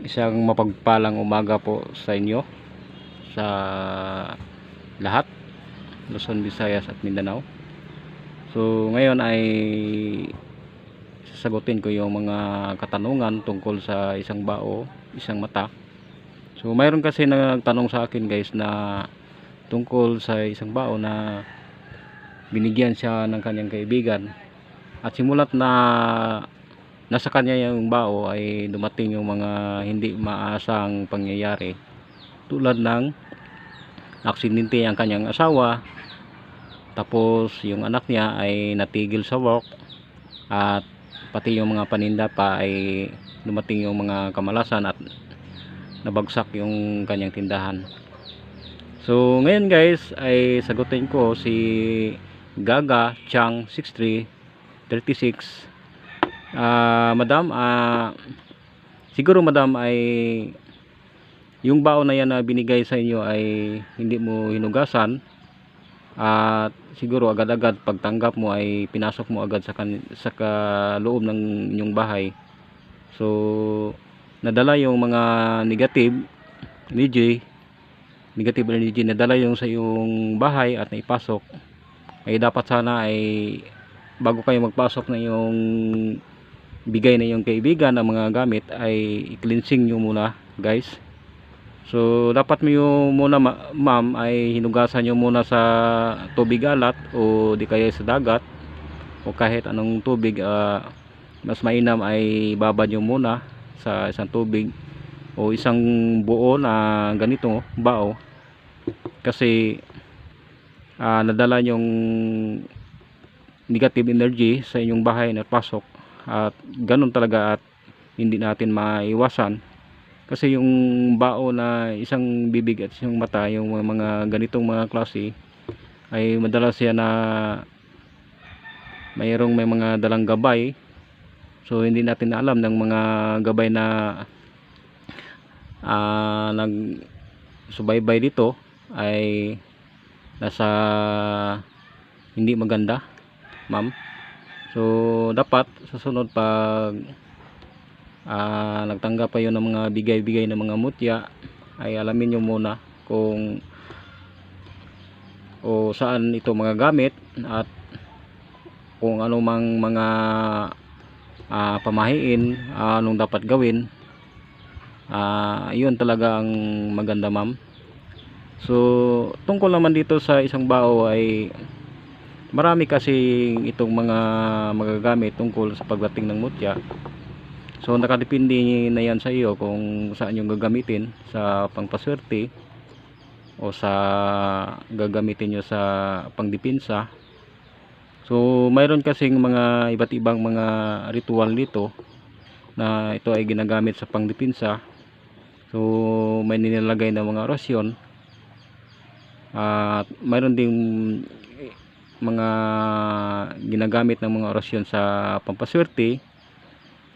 Isang mapagpalang umaga po sa inyo sa lahat Luzon, Visayas at Mindanao. So ngayon ay sasagutin ko yung mga katanungan tungkol sa isang bao, isang mata. So mayroon kasi nagtanong sa akin guys na tungkol sa isang bao na binigyan siya ng kanyang kaibigan at simulat na nasa kanya yung bao ay dumating yung mga hindi maasang pangyayari. Tulad ng aksidente ang kanyang asawa tapos yung anak niya ay natigil sa work at pati yung mga paninda pa ay dumating yung mga kamalasan at nabagsak yung kanyang tindahan. So ngayon guys ay sagutin ko si Gaga Chang 6336 Ah, madam, ah, siguro madam ay yung baon na yan na binigay sa inyo ay hindi mo hinugasan at siguro agad-agad pagtanggap mo ay pinasok mo agad sa, kan sa loob ng inyong bahay. So, nadala yung mga negative energy, negative energy nadala yung sa yung bahay at naipasok ay dapat sana ay bago kayo magpasok na yung bigay na yung kaibigan ng mga gamit ay i-cleansing nyo muna guys. So dapat yung muna ma- ma'am ay hinugasan nyo muna sa tubig alat o di kaya sa dagat. O kahit anong tubig ah, mas mainam ay babad nyo muna sa isang tubig o isang buo na ganito bao. Kasi ah, nadala yung negative energy sa inyong bahay na pasok at ganun talaga at hindi natin maiwasan. Kasi yung bao na isang bibig at isang mata yung mga ganitong mga klase ay madalas yan na mayroong may mga dalang gabay. So hindi natin alam ng mga gabay na ah, nag subaybay dito ay nasa hindi maganda ma'am so dapat sa sunod pag ah, nagtanggap kayo ng mga bigay-bigay ng mga mutya ay alamin nyo muna kung o saan ito mga gamit at kung ano mang mga ah, pamahiin ah, anong dapat gawin. Ah, yun talaga ang maganda ma'am. So tungkol naman dito sa isang bao ay marami kasi itong mga magagamit tungkol sa pagdating ng mutya. So nakadepende na yan sa iyo kung saan yung gagamitin sa pangpaswerte o sa gagamitin nyo sa pangdipinsa so mayroon kasing mga iba't ibang mga ritual dito na ito ay ginagamit sa pangdipinsa so may nilalagay na mga orasyon. At mayroon ding mga ginagamit ng mga orasyon sa pampaswerte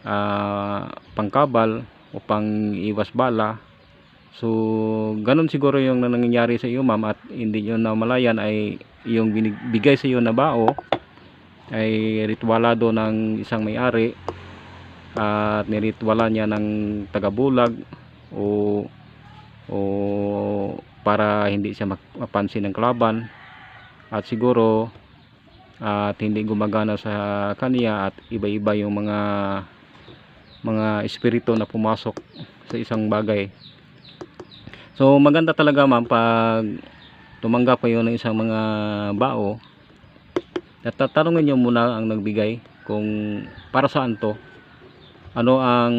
ah, pangkabal o pang iwas bala. So ganun siguro yung nangyayari sa iyo ma'am at hindi nyo na malayan ay yung binigay sa iyo na bao ay ritualado ng isang may-ari at niritwala niya ng tagabulag o o para hindi siya mapansin ng kalaban at siguro at hindi gumagana sa kanya at iba-iba yung mga mga espiritu na pumasok sa isang bagay. So maganda talaga ma'am pag tumanggap kayo ng isang mga bao at tatanungin nyo muna ang nagbigay kung para saan to. Ano ang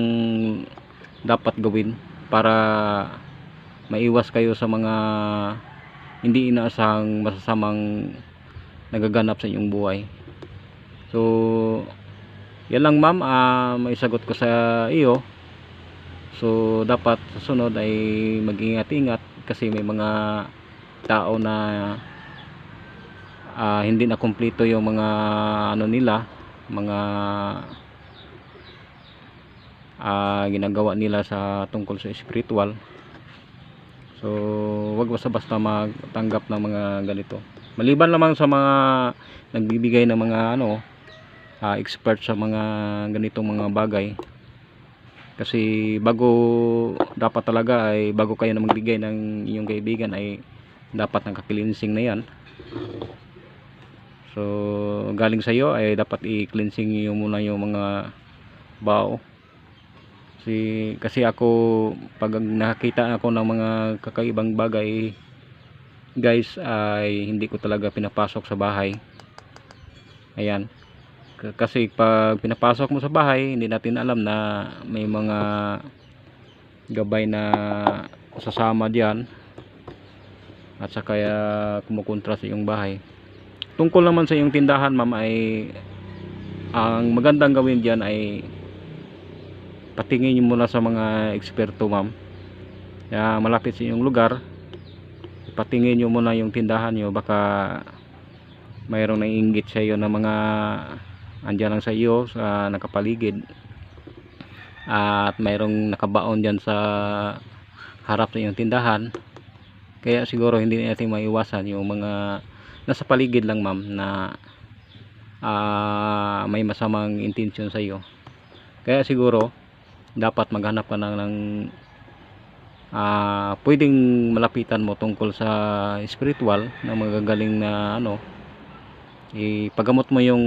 dapat gawin para maiwas kayo sa mga hindi inaasahang masasamang nagaganap sa inyong buhay. So yan lang ma'am. Ah, may sagot ko sa iyo. So dapat sa sunod ay mag-ingat-ingat kasi may mga tao na ah, hindi na kumpleto yung mga ano nila mga ah, ginagawa nila sa tungkol sa spiritual so wag basta-basta magtanggap ng mga ganito. Maliban lamang sa mga nagbibigay ng mga ano ah, expert sa mga ganitong mga bagay. Kasi bago dapat talaga ay bago kayo na magbigay ng inyong kaibigan ay dapat nakakilinsing na yan. So galing sa iyo ay dapat i-cleansing niyo muna yung mga bao kasi, kasi ako pag nakakita ako ng mga kakaibang bagay guys ay hindi ko talaga pinapasok sa bahay. Ayan. Kasi pag pinapasok mo sa bahay hindi natin alam na may mga gabay na sasama diyan. At saka kaya kumukontra sa iyong bahay. Tungkol naman sa iyong tindahan ma'am ay ang magandang gawin diyan ay patingin niyo muna sa mga eksperto ma'am. Kaya malapit sa iyong lugar. Patingin nyo muna yung tindahan nyo baka mayroong naiingit sa iyo na mga andyan lang sa iyo sa nakapaligid. At mayroong nakabaon dyan sa harap ng iyong tindahan. Kaya siguro hindi natin maiwasan yung mga nasa paligid lang ma'am na ah, may masamang intensyon sa iyo. Kaya siguro dapat maghanap ka na ng ah pwedeng malapitan mo tungkol sa spiritual na magagaling na ano ipagamot mo yung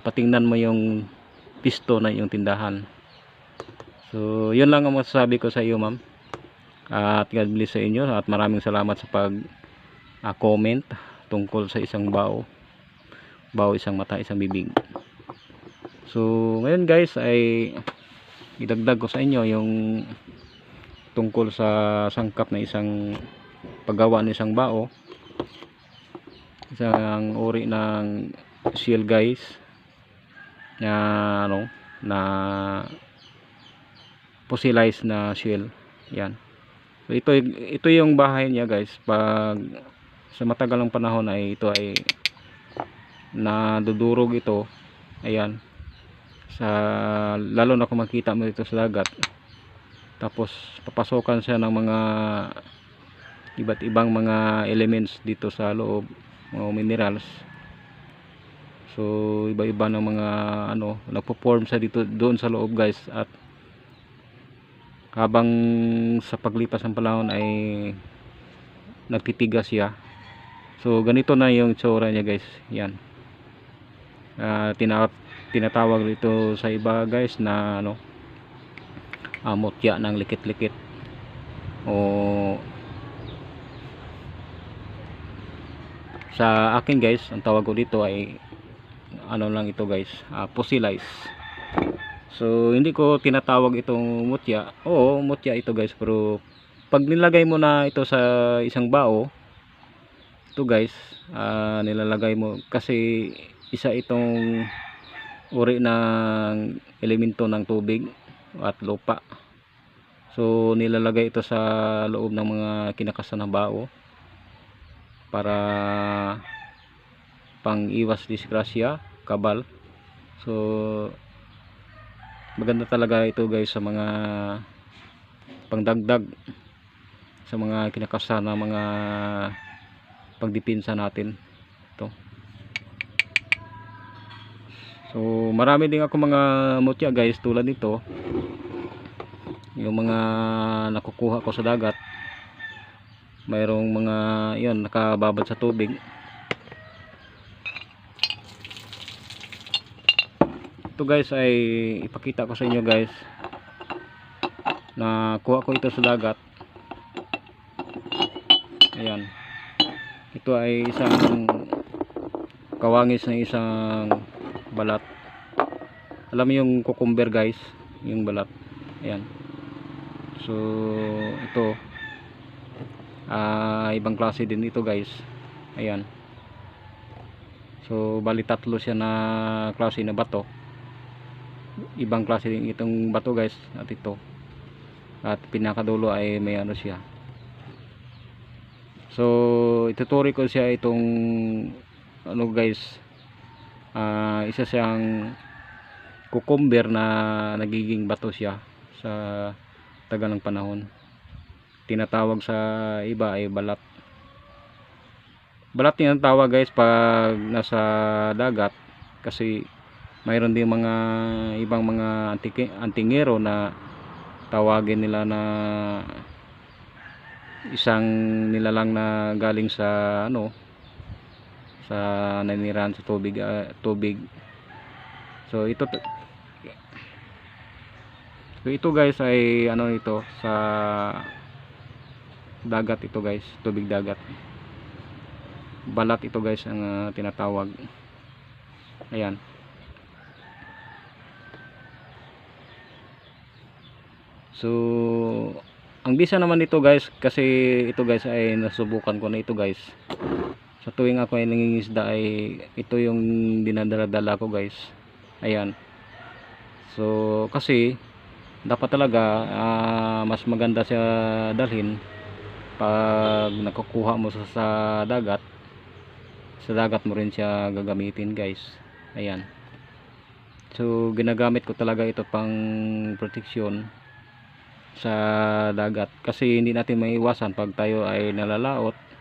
patingnan mo yung pisto na yung tindahan. So yun lang ang masasabi ko sa iyo ma'am. At God bless sa inyo at maraming salamat sa pag ah, comment tungkol sa isang bao. Bao isang mata isang bibig. So ngayon guys ay idagdag ko sa inyo yung tungkol sa sangkap na isang paggawa ng isang bao. Isang uri ng seal guys na ano na fossilized na shell yan. So ito ito yung bahay niya guys. Pag sa matagalang panahon ay ito ay nadudurog ito. Ayan sa lalo na kung makita mo dito sa dagat. Tapos papasokan siya ng mga iba't ibang mga elements dito sa loob mga minerals. So iba iba ng mga ano nagpo-form siya dito doon sa loob guys. At habang sa paglipas ng panahon ay nagtitigas siya. So ganito na yung tsura niya guys. Yan. Ah, tina tinatawag dito sa iba guys na ano uh, mutya ng likit-likit. O sa akin guys ang tawag ko dito ay ano lang ito guys uh, fossilized so hindi ko tinatawag itong mutya. Oo mutya ito guys pero pag nilagay mo na ito sa isang bao ito guys uh, nilalagay mo kasi isa itong uri ng elemento ng tubig at lupa. So nilalagay ito sa loob ng mga kinakasan na bao para pang iwas disgrasya kabal. So maganda talaga ito guys sa mga pangdagdag sa mga kinakasan na mga pagdipinsa natin. Ito so marami din ako mga mutya guys tulad nito. Yung mga nakukuha ko sa dagat mayroong mga yon nakababad sa tubig. Ito guys ay ipakita ko sa inyo guys na kuha ko ito sa dagat. Ayan. Ito ay isang kawangis ng isang balat. Alam mo yung cucumber guys? Yung balat. Ayan. So ito. Ah ibang klase din ito guys. Ayan. So bali tatlo siya na klase na bato. Ibang klase din itong bato guys at ito. At pinakadulo ay may ano siya. So ituturi ko siya itong ano guys ah isa siyang cucumber na nagiging bato siya sa tagal ng panahon. Tinatawag sa iba ay balat. Balat yung tawag guys pag nasa dagat kasi mayroon din mga ibang mga antingero na tawagin nila na isang nilalang na galing sa ano sa nanirahan sa tubig ah, tubig. So ito so ito guys ay ano ito sa dagat ito guys tubig dagat. Balat ito guys ang ah, tinatawag. Ayan. So ang bisa naman nito guys kasi ito guys ay nasubukan ko na ito guys sa tuwing ako ay nangingisda ay ito yung dinadala-dala ko guys. Ayan. So kasi dapat talaga ah, mas maganda siya dalhin pag nakukuha mo sa, sa dagat. Sa dagat mo rin siya gagamitin guys. Ayan. So ginagamit ko talaga ito pang proteksyon sa dagat kasi hindi natin maiwasan pag tayo ay nalalaot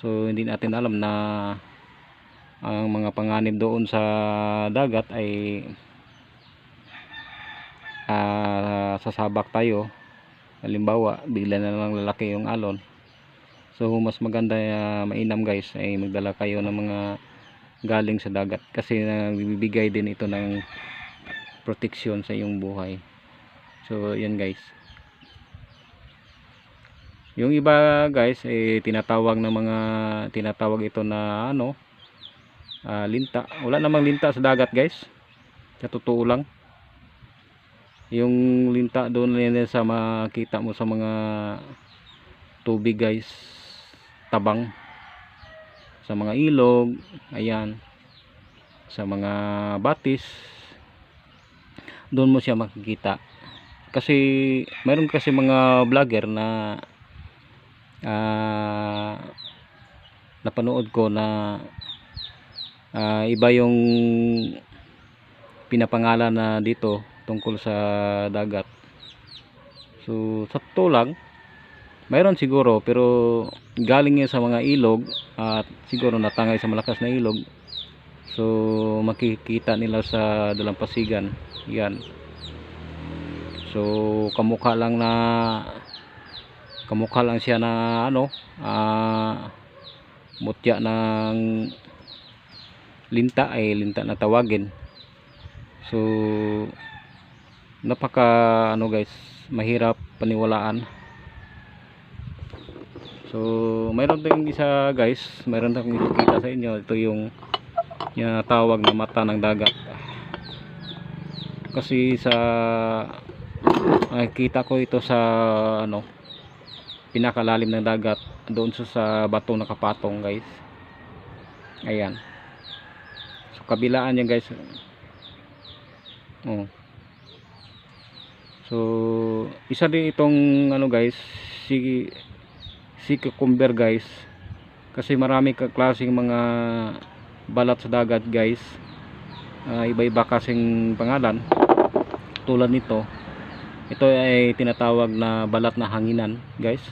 so hindi natin alam na ang mga panganib doon sa dagat ay ah, sasabak tayo. Halimbawa bigla na lang lalaki yung alon. So mas maganda ah, mainam guys ay magdala kayo ng mga galing sa dagat kasi nagbibigay din ito ng proteksyon sa iyong buhay. So yun guys yung iba guys eh tinatawag ng mga tinatawag ito na ano ah, linta. Wala namang linta sa dagat guys. Sa totoo lang. Yung linta doon yan sa makita mo sa mga tubig guys. Tabang. Sa mga ilog ayan. Sa mga batis. Doon mo siya makikita. Kasi mayroon kasi mga vlogger na ah napanood ko na ah, iba yung pinapangalan na dito tungkol sa dagat. So sa totoo lang mayroon siguro pero galing yan sa mga ilog at siguro natangay sa malakas na ilog. So makikita nila sa dalampasigan. Yan. So kamukha lang na kamukha lang siya na ano ah mutya ng linta ay linta na tawagin. So napaka ano guys mahirap paniwalaan. So mayroon din isa guys mayroon akong ipakita sa inyo. Ito yung yung tawag na mata ng dagat. Kasi sa nakikita ko ito sa ano pinakalalim ng dagat doon sa, sa batong nakapatong guys. Ayan. So kabilaan yan guys. Oh. so isa din itong ano guys si si cucumber guys. Kasi marami klaseng mga balat sa dagat guys. Ah, iba-iba kasing pangalan tulad nito. Ito ay tinatawag na balat na hanginan guys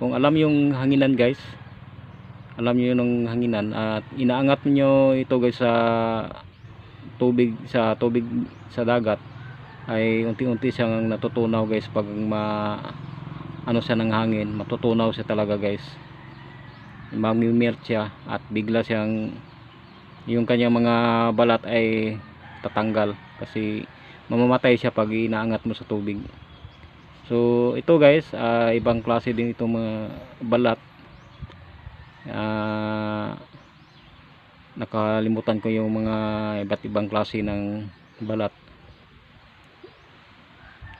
kung alam yung hanginan guys. Alam niyo yung hanginan. At inaangat niyo ito guys sa tubig sa tubig sa dagat. Ay unti-unti siyang natutunaw guys pag ma ano siya ng hangin. Matutunaw siya talaga guys. Mamimelt siya at bigla siyang yung kanyang mga balat ay tatanggal. Kasi mamamatay siya pag inaangat mo sa tubig so ito guys ah, ibang klase din itong mga balat. Ah, nakalimutan ko yung mga iba't ibang klase ng balat.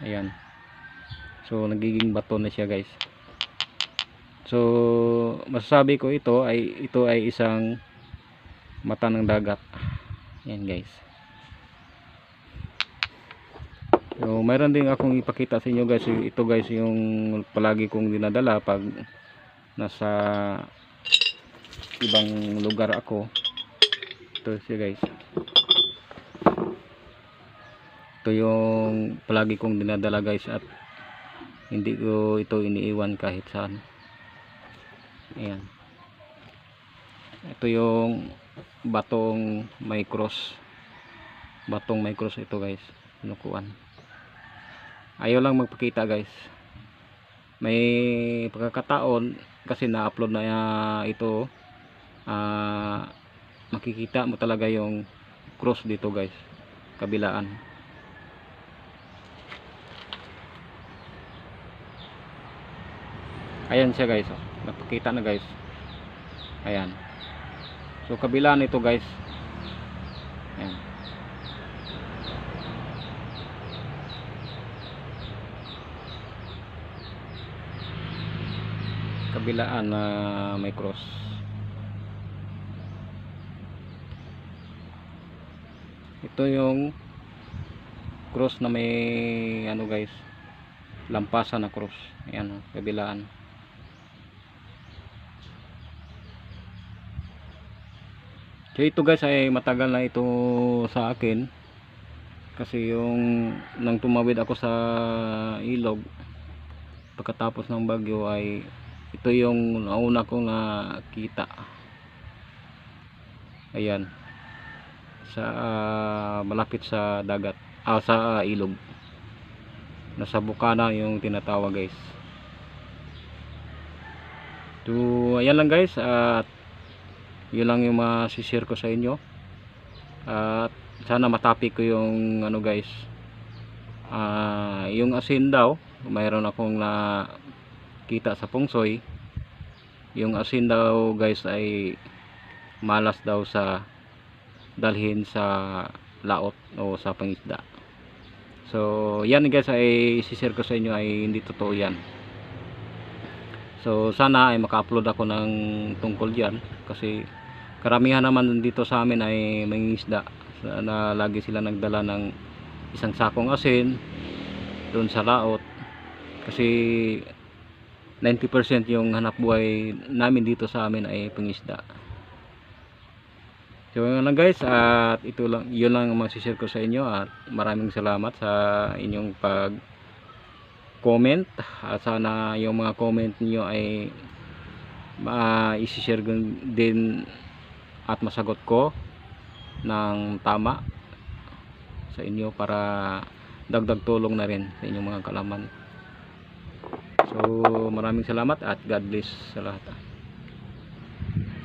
Ayan. So nagiging bato na siya guys. So masasabi ko ito ay ito ay isang mata ng dagat. Yan guys so mayroon din akong ipakita sa inyo guys. Ito guys yung palagi kong dinadala pag nasa ibang lugar ako. Ito siya guys. Ito yung palagi kong dinadala guys at hindi ko ito iniiwan kahit saan. Ayan. Ito yung batong may cross. Batong may cross ito guys kinukuan ayaw lang magpakita guys. May pagkakataon kasi na-upload na ah, ito ah, makikita mo talaga yung cross dito guys. Kabilaan. Ayan siya guys. Oh. nagpakita na guys. Ayan. So kabilaan ito guys ayan kabilaan na may cross. Ito yung cross na may ano guys lampasan na cross. Ayan kabilaan. So ito guys ay matagal na ito sa akin. Kasi yung nang tumawid ako sa ilog pagkatapos ng bagyo ay ito yung nauna kong nakita. Ayan. Sa ah, malapit sa dagat. Ah, sa ah, ilog. Nasa bukana yung tinatawag guys. So ayan lang guys at yun lang yung masishare ko sa inyo. At sana matapik ko yung ano guys. Ah yung asin daw mayroon akong na kita sa pungsoy yung asin daw guys ay malas daw sa dalhin sa laot o sa pangisda. So yan guys ay isishare ko sa inyo ay hindi totoo yan. So sana ay maka-upload ako ng tungkol dyan kasi karamihan naman dito sa amin ay mangingisda na lagi sila nagdala ng isang sakong asin doon sa laot. Kasi 90% yung hanap buhay namin dito sa amin ay pangisda. So yun lang guys at ito lang yun lang ang masishare ko sa inyo at maraming salamat sa inyong pag comment at sana yung mga comment niyo ay ma share din at masagot ko ng tama sa inyo para dagdag tulong na rin sa inyong mga kalaman so maraming salamat at God bless sa lahat